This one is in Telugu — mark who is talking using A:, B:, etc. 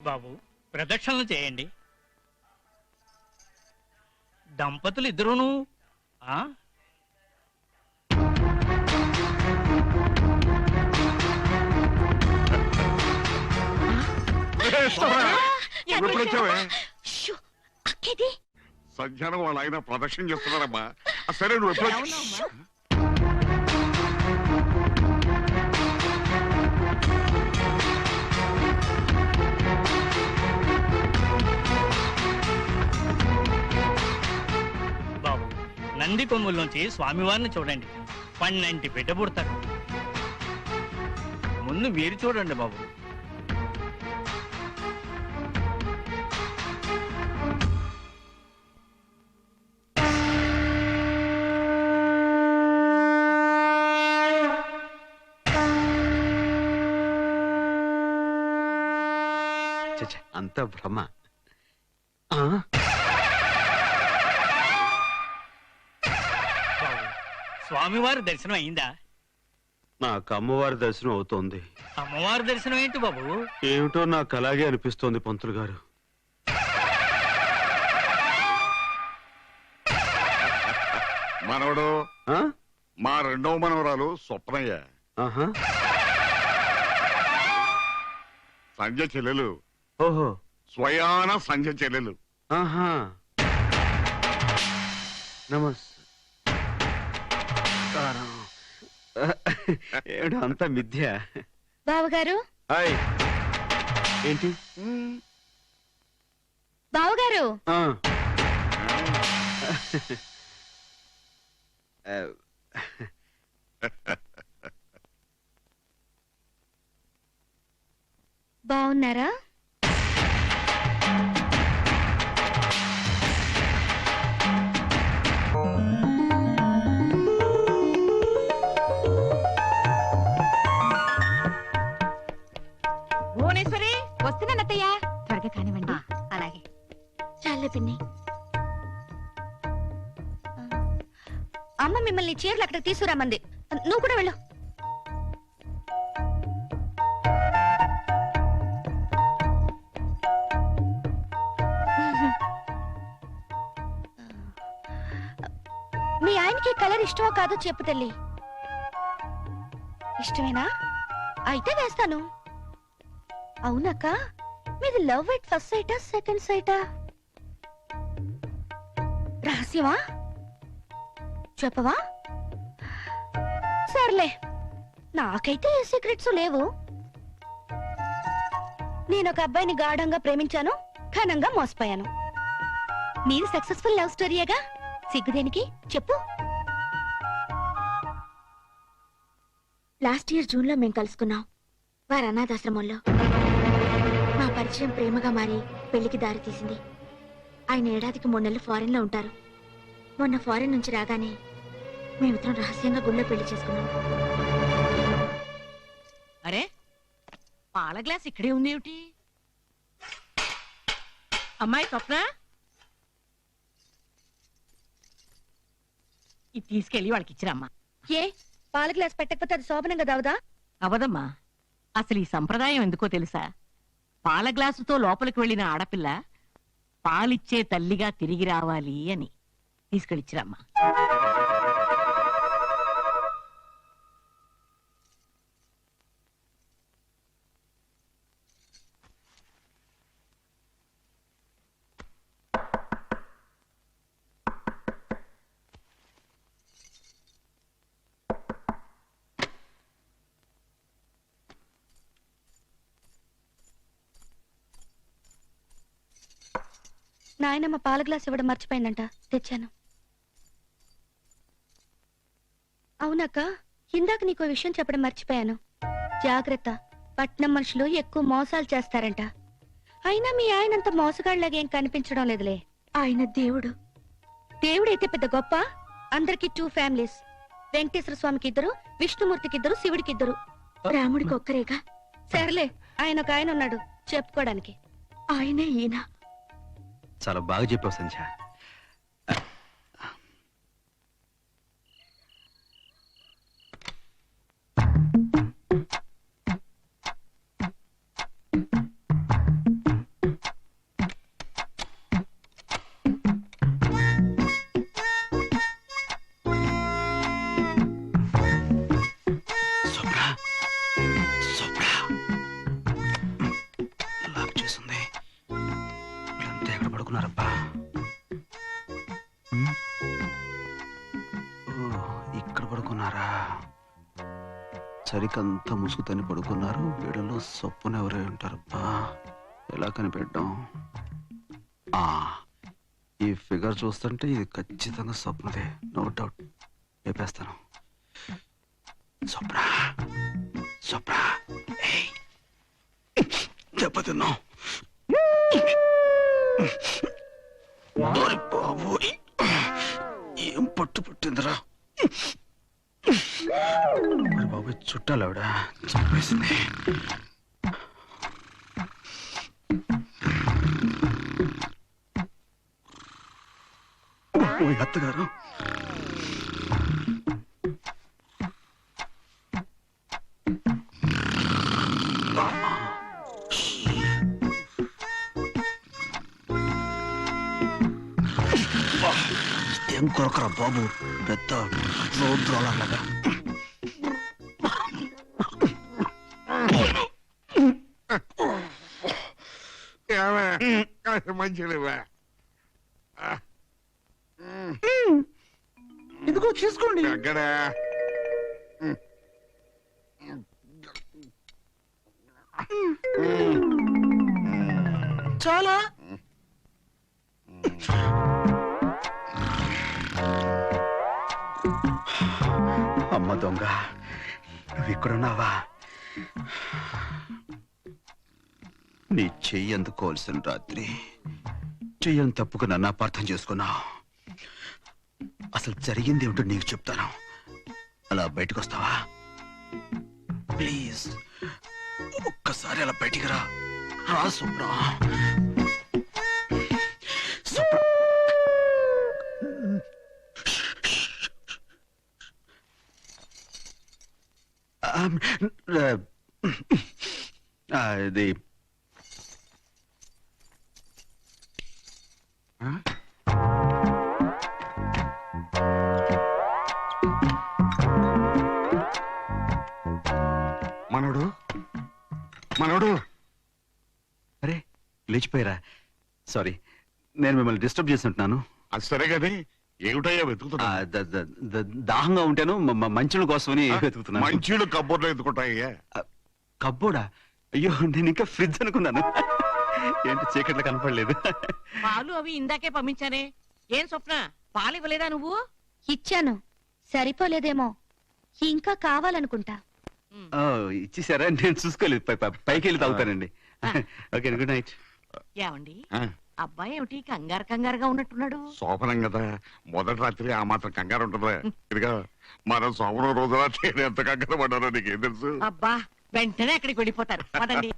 A: బాబు ప్రదక్షిణలు చేయండి. దంపతులు ఇద్దరును ఆ?
B: ఎప్పుడు వచ్చావే?
C: షూ, అక్కేది?
B: సంధ్యానం వాళ్ళ ఆయన ప్రదక్షిణ చేస్తున్నారమ్మా. ఆ, సరే నువ్వు ఎప్పుడు
A: నంది కొమ్ముల్లోంచి స్వామివారిని చూడండి. పన్నెంటి బిడ్డ పుడతాడు ముందు మీరు చూడండి బాబు.
D: అంత భ్రమ.
A: స్వామివారి దర్శనం అయిందా?
D: నాకు అమ్మవారి దర్శనం అవుతోంది.
A: అమ్మవారి దర్శనం ఏంటి బాబు?
D: ఏమిటో నాకు అలాగే అనిపిస్తోంది పంతులు గారు.
B: మనవడు
D: ఆ?
B: మా రెండవ మనవరాలు స్వప్నయ్య.
D: ఆహా.
B: సంధ్య చెల్లెలు.
D: ఓహో.
B: స్వయాన సంధ్య చెల్లెలు.
D: ఆహా. నమస్ ఏమిటో అంతా మిథ్య.
C: బావగారు?
D: హాయ్. ఏంటి?
C: బావగారు?
D: ఆ. ఆ,
C: బాగున్నారా చీరలు అక్కడ తీసుకురామంది. నువ్వు కూడా వెళ్ళు. మీ ఆయనకి కలర్ ఇష్టమో కాదో చెప్పు తల్లి. ఇష్టమేనా? అయితే వేస్తాను. అవునక్క మీది లవ్ ఎట్ ఫస్ట్ సైటా సెకండ్ సైటా? రహస్యమా? చెప్పవా? సర్లే. నాకైతే ఏ సీక్రెట్స్ లేవు. నేను ఒక అబ్బాయిని గాఢంగా ప్రేమించాను ఘనంగా మోసపోయాను. మీరు సక్సెస్ఫుల్ లవ్ స్టోరీయేగా? సిగ్గుదేనికి చెప్పు. లాస్ట్ ఇయర్ జూన్లో కలుసుకున్నాం వారి అనాథాశ్రమంలో. మా పరిచయం ప్రేమగా మారి పెళ్ళికి దారి తీసింది. ఆయన ఏడాదికి మూడు నెలలు ఫారెన్లో ఉంటారు. మొన్న ఫారెన్ నుంచి రాగానే మేమిద్దరం రహస్యంగా గుళ్ళో పెళ్ళి చేసుకున్నాం.
E: అరే పాల గ్లాస్ ఇక్కడే ఉంది ఏమిటి? అమ్మాయి స్వప్న? ఇది తీసుకెళ్ళి వాళ్ళకి ఇచ్చిరమ్మా.
C: ఏ పాల గ్లాస్ పెట్టకపోతే అది శోభనంగా దావుదా?
E: అవదమ్మా అసలు ఈ సంప్రదాయం ఎందుకో తెలుసా? పాల గ్లాసుతో లోపలికి వెళ్ళిన ఆడపిల్ల పాలిచ్చే తల్లిగా తిరిగి రావాలి అని తీసుకెళ్ళిచ్చిరమ్మా
C: నాయనమ్మ పాల గ్లాస్ ఇవ్వడం మర్చిపోయిందంట. తెచ్చాను. అవునక్క ఇందాక నీకు విషయం చెప్పడం మర్చిపోయాను. జాగ్రత్త పట్నం మనుషులు ఎక్కువ మోసాలు చేస్తారంట. అయినా మీ ఆయనంత మోసగాళ్ళగా ఏం కనిపించడం లేదులే. ఆయన దేవుడు. దేవుడైతే పెద్ద గొప్ప. అందరికి టూ ఫ్యామిలీస్ వెంకటేశ్వర స్వామికి ఇద్దరు విష్ణుమూర్తికి ఇద్దరు శివుడికి ఇద్దరు రాముడికి ఒక్కరేగా. సర్లే ఆయన ఒక ఆయన ఉన్నాడు. చెప్పుకోవడానికి. ఆయనే ఈయన.
D: చాలా బాగా చెప్పావు సంధ్య. ఇక్కడ పడుకున్నారా? సరికంతా ముసుగుతని పడుకున్నారు. వీడలో సొప్పున ఎవరై ఉంటారబ్బా? ఎలా కనిపెట్టాం ఆ ఈ ఫిగర్ చూస్తుంటే ఇది ఖచ్చితంగా స్వప్నదే. No doubt. లేపేస్తాను. స్వప్న. స్వప్న. ఓరి బాబోయ్ పట్టు పట్టిందిరా. బాబు చుట్టాలు ఆవిడ చంపేసింది. అత్తగారు. కొరకరా బాబు. పెద్ద
B: కాస్త మంచిదివే
D: ఇదిగో తీసుకోండి
B: ఎక్కడ
D: చాలా. దొంగ. నువ్వు ఇక్కడున్నావా? నీ చెయ్యి అందుకోవాల్సిన రాత్రి. చెయ్యని తప్పుకు నన్ను అపార్థం చేసుకున్నావు అసలు జరిగింది ఏమిటో నీకు చెప్తాను. అలా బయటకు వస్తావా ప్లీజ్ ఒక్కసారి అలా బయటికి రా. రా ఆమ్, ఇది ఆ?
B: మనోడు? మనోడు?
D: అరే లేచిపోయారా? సారీ నేను మిమ్మల్ని డిస్టర్బ్ చేసి ఉంటున్నాను.
B: అది సరే కదా ఏమిటయ్యా వెతుకుతున్నా?
D: దాహంగా ఉంటాను మంచుల కోసమని వెతుకుతున్నాను.
B: మంచీలు కబ్బోర్లో ఎత్తుకుంటాయ్యా?
D: కబ్బోడా? అయ్యో నేను ఇంకా ఫ్రిడ్జ్ అనుకున్నాను. ఏంటి చీకట్లో కనపడలేదు.
E: పాలు అవి ఇందాకే పంపించానే. ఏం స్వప్న? పాలు ఇవ్వలేదా నువ్వు?
C: ఇచ్చాను. సరిపోలేదేమో. ఇంకా కావాలనుకుంటా.
D: ఓ, ఇచ్చేసారా? నేను చూసుకోలేదు. పైకి వెళ్ళి తాగుతానండి. Okay good night.
E: ఏమండి? అబ్బాయి ఏమిటి? కంగారు కంగారుగా ఉన్నట్టున్నాడు.
B: శోభనం కదా. మొదటి రాత్రి ఆ మాత్రం కంగారు ఉంటుందా ఇదిగా మనం శోభనం రోజున నేను ఎంత కంగారు పడ్డానో నీకేం తెలుసు?
E: అబ్బా వెంటనే అక్కడికి వెళ్ళిపోతారు. పదండి.